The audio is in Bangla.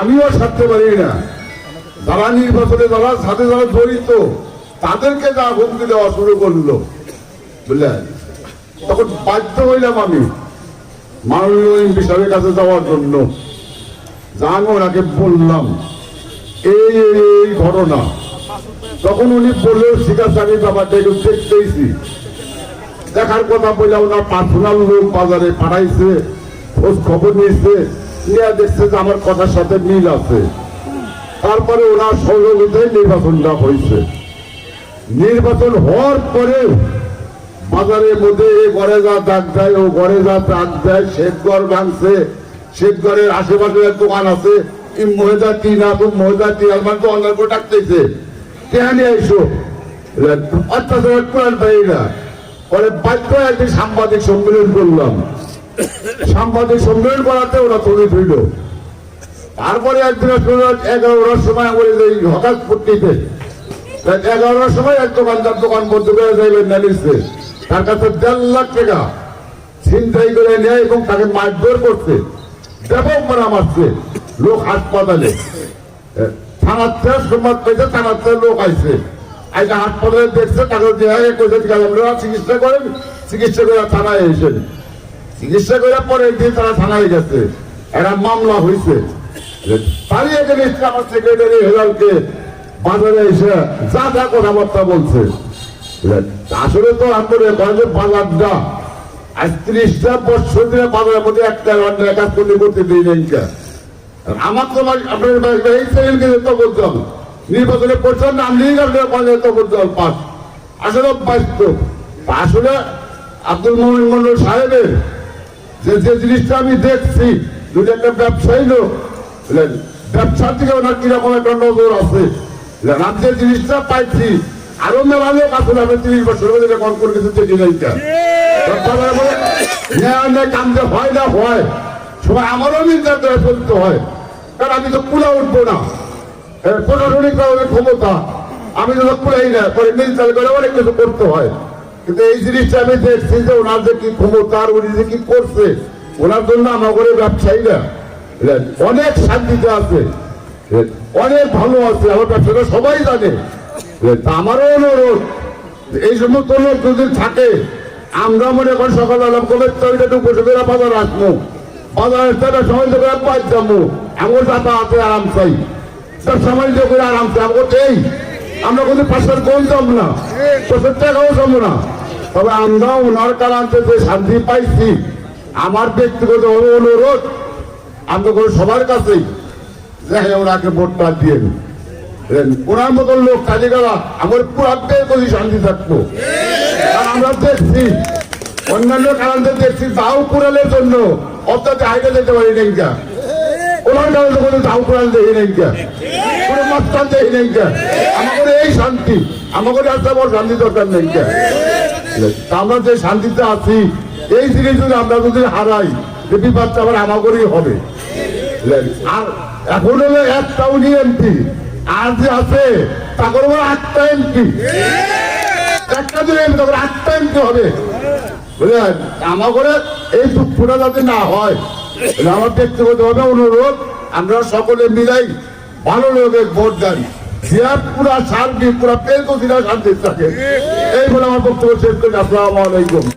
আমিও ছাড়তে পারি না। যারা নির্বাচনে, যারা সাথে যারা জড়িত, তাদেরকে যা হুমকি দেওয়া শুরু করল বুঝলেন তখন বাধ্য হইলাম আমি মাননীয় এমপি সাহেবের কাছে যাওয়ার জন্য। যা আমি ওনাকে বললাম, এই এই ঘটনা। তখন উনি বললেও ঠিক আছে, আমি ব্যাপারটা একটু দেখতেইছি দেখার কথা বললে ওনার পার্সোনাল লোক বাজারে পাঠাইছে, খোঁজ খবর নিয়েছে। নিয়ে দেখছে যে আমার কথার সাথে মিল আছে। তারপরে ওনার সহযোগিতায় নির্বাচনটা হয়েছে। নির্বাচন হওয়ার পরেও বাজারের মধ্যে এ ঘরে যা দাগ দেয়, ও ঘরে যা দাগ দেয় শেখগড় ভাঙছে। শেখগড়ের আশেপাশে দোকান আছে। মহিলা টিনা তো মহিলা টিনা মানে তো অন্য করে ডাকতেছে। কেহানি আইসো অত্যাচার করেন তাই না। পরে বাধ্য একদিন সাংবাদিক সম্মেলন করলাম। সাংবাদিক সম্মেলন করাতে ওরা তুলে ধরল তারপরে একদিন এগারোটার সময় বলে যে হঠাৎ পট্টিতে এগারোটার সময় এক দোকান দোকানদার দোকান বন্ধ করে যাইবেন নালিশে তার কাছে দেড় লাখ টাকা ছিনতাই করে নেয় এবং তাকে মারধর করছে। ব্যাপক মারা মারছে লোক হাসপাতালে। থানার থেকে সংবাদ পেয়েছে, থানার লোক আইছে। আইসা হাসপাতালে দেখছে, তাকে চিকিৎসা করেন, চিকিৎসা করে থানায় এসেছেন। চিকিৎসা করে পরে দিন তারা থানায় গেছে। একটা মামলা হয়েছে তারই এসে আমার সেক্রেটারি হেলালকে বাজারে এসে যা যা কথাবার্তা বলছে। আসলে তো আমাদের বাজার বাজারটা আজ ত্রিশটা বছর ধরে বাজারের মধ্যে একটা ঘণ্টা কাজ করলে করতে দিই নাই আমার তো আপনার এই চ্যানেলকে তো বলতে হবে নির্বাচনে প্রচার নাম নিয়ে আপনার বাজারে তো হবে পাস। আসলে বাস্তব আসলে আব্দুল মোহাম্মদ মন্ডল সাহেবের যে যে জিনিসটা আমি দেখছি দুটো একটা ব্যবসায়ী লোক? ব্যবসার দিকে ওনার কীরকম একটা নজর আছে? আমি যে জিনিসটা পাইছি, আরও মেলা লোক আসলে আমি তিরিশ বছর ধরে কল করে কিছু দেখি হয় না সময় আমারও চলতে হয়, কারণ আমি তো কুলা উঠবো না না, পরে নির্যাতন করে অনেক কিছু করতে হয় কিন্তু এই জিনিসটা আমি দেখছি যে ওনার যে কি ক্ষমতা আর উনি যে কি করছে, ওনার জন্য আমার করে ব্যবসায়ীরা অনেক শান্তিতে আছে অনেক ভালো আছে, আমার ব্যবসাটা সবাই জানে? আমারও অনুরোধ এই সমস্ত লোক যদি থাকে, আমরা মনে করি সকাল আলাম কবে তৈরি বসে করে বাজার আসব। বাজারের থেকে সময় করে পাঁচ যাব এমন যাতায়াতে আরাম চাই তার সময় করে আরাম চাই আমার এই, আমরা কিন্তু পাঁচটার কম যাব না পাঁচশো টাকাও যাব না। তবে আমরা ওনার কারণে যে শান্তি পাইছি, আমার ব্যক্তিগত অনুরোধ, আমরা সবার কাছেই যে হ্যাঁ ওনাকে ভোটটা দিয়ে? ওনার মতন লোক কাজে গেলা, আমার পুরাটাই করি শান্তি থাকতো। আমরা দেখছি, অন্যান্য কারণে দেখছি, দাও কুড়ালের জন্য অর্থাৎ হাইটে যেতে পারি নাই কা। ওনার কারণে কোনো দাও কুড়াল দেখি নাই কা। কোনো মাস্টার দেখি নাই কা। আমাদের এই শান্তি, আমাদের আর তেমন শান্তি দরকার নেই কা। তা আমরা যে শান্তিতে আছি, এই জিনিস যদি আমরা যদি হারাই বিপদটা আবার আমাদেরই হবে। আর এখন হলো একটা উনি এমপি আর যে আছে তা করব আটটা এমপি একটা দিলে এমপি তখন আটটা এমপি হবে। বুঝলেন? আমার করে এই দুঃখটা যাতে না হয় আমার ব্যক্তিগত ভাবে অনুরোধ, আমরা সকলে মিলাই ভালো লোকের ভোট দেন। পুরা শান্তি, পুরা পেয়ে তো দিনা শান্তি থাকে এই বলে আমার বক্তব্য শেষ করি। আসসালাম আলাইকুম।